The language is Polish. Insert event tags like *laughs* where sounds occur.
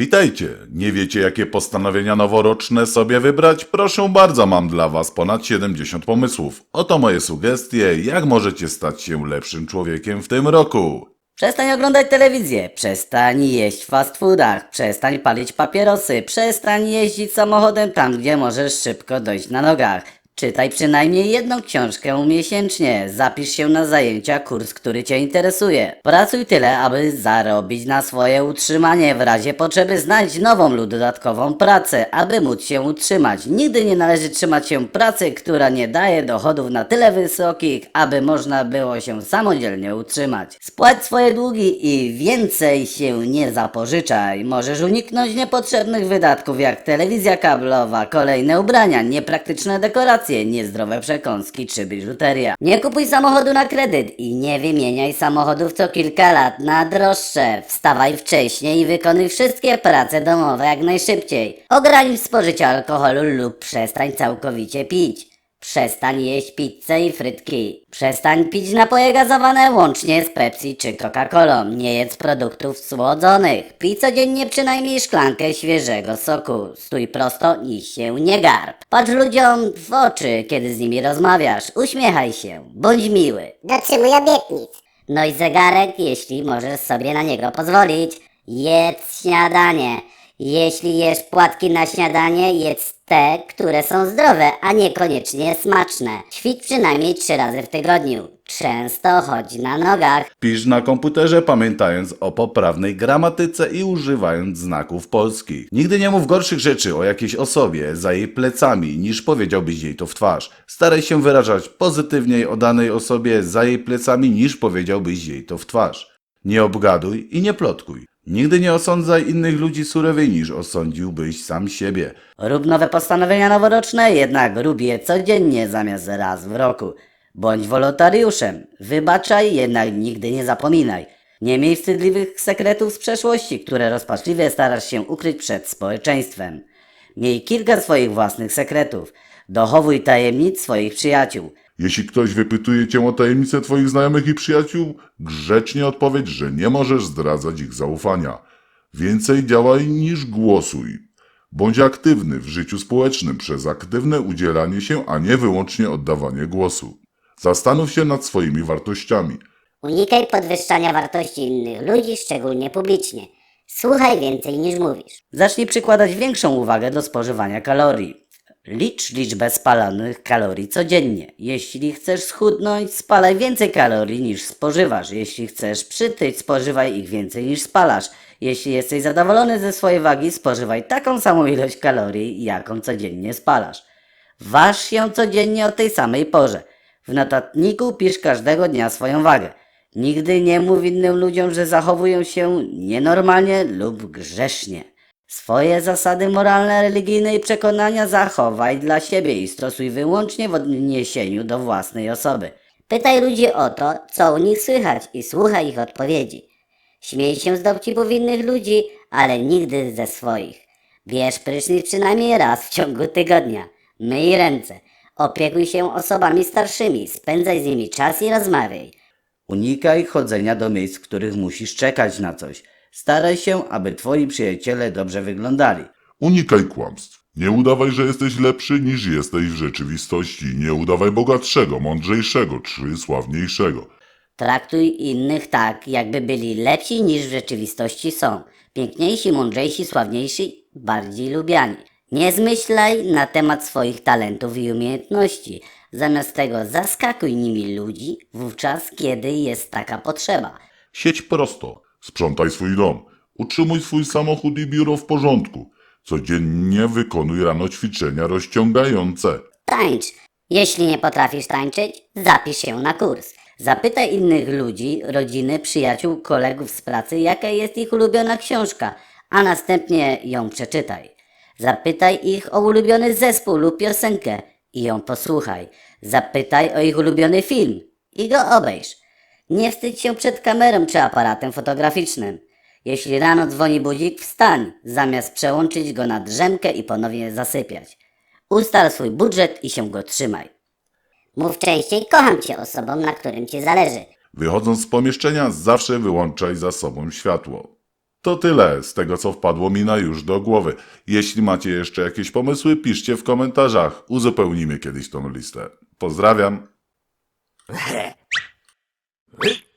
Witajcie! Nie wiecie, jakie postanowienia noworoczne sobie wybrać? Proszę bardzo, mam dla Was ponad 70 pomysłów. Oto moje sugestie, jak możecie stać się lepszym człowiekiem w tym roku. Przestań oglądać telewizję, przestań jeść w fast foodach, przestań palić papierosy, przestań jeździć samochodem tam, gdzie możesz szybko dojść na nogach. Czytaj przynajmniej jedną książkę miesięcznie, zapisz się na zajęcia, kurs, który Cię interesuje. Pracuj tyle, aby zarobić na swoje utrzymanie, w razie potrzeby znajdź nową lub dodatkową pracę, aby móc się utrzymać. Nigdy nie należy trzymać się pracy, która nie daje dochodów na tyle wysokich, aby można było się samodzielnie utrzymać. Spłać swoje długi i więcej się nie zapożyczaj. Możesz uniknąć niepotrzebnych wydatków jak telewizja kablowa, kolejne ubrania, niepraktyczne dekoracje, niezdrowe przekąski czy biżuteria. Nie kupuj samochodu na kredyt i nie wymieniaj samochodów co kilka lat na droższe. Wstawaj wcześniej i wykonuj wszystkie prace domowe jak najszybciej. Ogranicz spożycie alkoholu lub przestań całkowicie pić. Przestań jeść pizzę i frytki. Przestań pić napoje gazowane łącznie z Pepsi czy Coca-Colą. Nie jedz produktów słodzonych. Pij codziennie przynajmniej szklankę świeżego soku. Stój prosto i się nie garb. Patrz ludziom w oczy, kiedy z nimi rozmawiasz. Uśmiechaj się. Bądź miły. Dotrzymuj obietnic. No i zegarek, jeśli możesz sobie na niego pozwolić. Jedz śniadanie. Jeśli jesz płatki na śniadanie, jedz te, które są zdrowe, a niekoniecznie smaczne. Ćwicz przynajmniej trzy razy w tygodniu. Często chodź na nogach. Pisz na komputerze, pamiętając o poprawnej gramatyce i używając znaków polskich. Nigdy nie mów gorszych rzeczy o jakiejś osobie za jej plecami, niż powiedziałbyś jej to w twarz. Staraj się wyrażać pozytywniej o danej osobie za jej plecami, niż powiedziałbyś jej to w twarz. Nie obgaduj i nie plotkuj. Nigdy nie osądzaj innych ludzi surowiej niż osądziłbyś sam siebie. Rób nowe postanowienia noworoczne, jednak rób je codziennie zamiast raz w roku. Bądź wolontariuszem. Wybaczaj, jednak nigdy nie zapominaj. Nie miej wstydliwych sekretów z przeszłości, które rozpaczliwie starasz się ukryć przed społeczeństwem. Miej kilka swoich własnych sekretów. Dochowuj tajemnic swoich przyjaciół. Jeśli ktoś wypytuje cię o tajemnice twoich znajomych i przyjaciół, grzecznie odpowiedz, że nie możesz zdradzać ich zaufania. Więcej działaj niż głosuj. Bądź aktywny w życiu społecznym przez aktywne udzielanie się, a nie wyłącznie oddawanie głosu. Zastanów się nad swoimi wartościami. Unikaj podwyższania wartości innych ludzi, szczególnie publicznie. Słuchaj więcej niż mówisz. Zacznij przykładać większą uwagę do spożywania kalorii. Licz liczbę spalanych kalorii codziennie. Jeśli chcesz schudnąć, spalaj więcej kalorii niż spożywasz. Jeśli chcesz przytyć, spożywaj ich więcej niż spalasz. Jeśli jesteś zadowolony ze swojej wagi, spożywaj taką samą ilość kalorii, jaką codziennie spalasz. Waż się codziennie o tej samej porze. W notatniku pisz każdego dnia swoją wagę. Nigdy nie mów innym ludziom, że zachowują się nienormalnie lub grzesznie. Swoje zasady moralne, religijne i przekonania zachowaj dla siebie i stosuj wyłącznie w odniesieniu do własnej osoby. Pytaj ludzi o to, co u nich słychać i słuchaj ich odpowiedzi. Śmiej się z dowcipów innych ludzi, ale nigdy ze swoich. Bierz prysznic przynajmniej raz w ciągu tygodnia. Myj ręce. Opiekuj się osobami starszymi, spędzaj z nimi czas i rozmawiaj. Unikaj chodzenia do miejsc, w których musisz czekać na coś. Staraj się, aby twoi przyjaciele dobrze wyglądali. Unikaj kłamstw. Nie udawaj, że jesteś lepszy niż jesteś w rzeczywistości. Nie udawaj bogatszego, mądrzejszego czy sławniejszego. Traktuj innych tak, jakby byli lepsi niż w rzeczywistości są. Piękniejsi, mądrzejsi, sławniejsi, bardziej lubiani. Nie zmyślaj na temat swoich talentów i umiejętności. Zamiast tego zaskakuj nimi ludzi wówczas, kiedy jest taka potrzeba. Siedź prosto. Sprzątaj swój dom. Utrzymuj swój samochód i biuro w porządku. Codziennie wykonuj rano ćwiczenia rozciągające. Tańcz. Jeśli nie potrafisz tańczyć, zapisz się na kurs. Zapytaj innych ludzi, rodziny, przyjaciół, kolegów z pracy, jaka jest ich ulubiona książka, a następnie ją przeczytaj. Zapytaj ich o ulubiony zespół lub piosenkę i ją posłuchaj. Zapytaj o ich ulubiony film i go obejrz. Nie wstydź się przed kamerą czy aparatem fotograficznym. Jeśli rano dzwoni budzik, wstań, zamiast przełączyć go na drzemkę i ponownie zasypiać. Ustal swój budżet i się go trzymaj. Mów częściej kocham cię osobom, na którym ci zależy. Wychodząc z pomieszczenia, zawsze wyłączaj za sobą światło. To tyle z tego, co wpadło mi na już do głowy. Jeśli macie jeszcze jakieś pomysły, piszcie w komentarzach. Uzupełnimy kiedyś tą listę. Pozdrawiam. *laughs* Hey!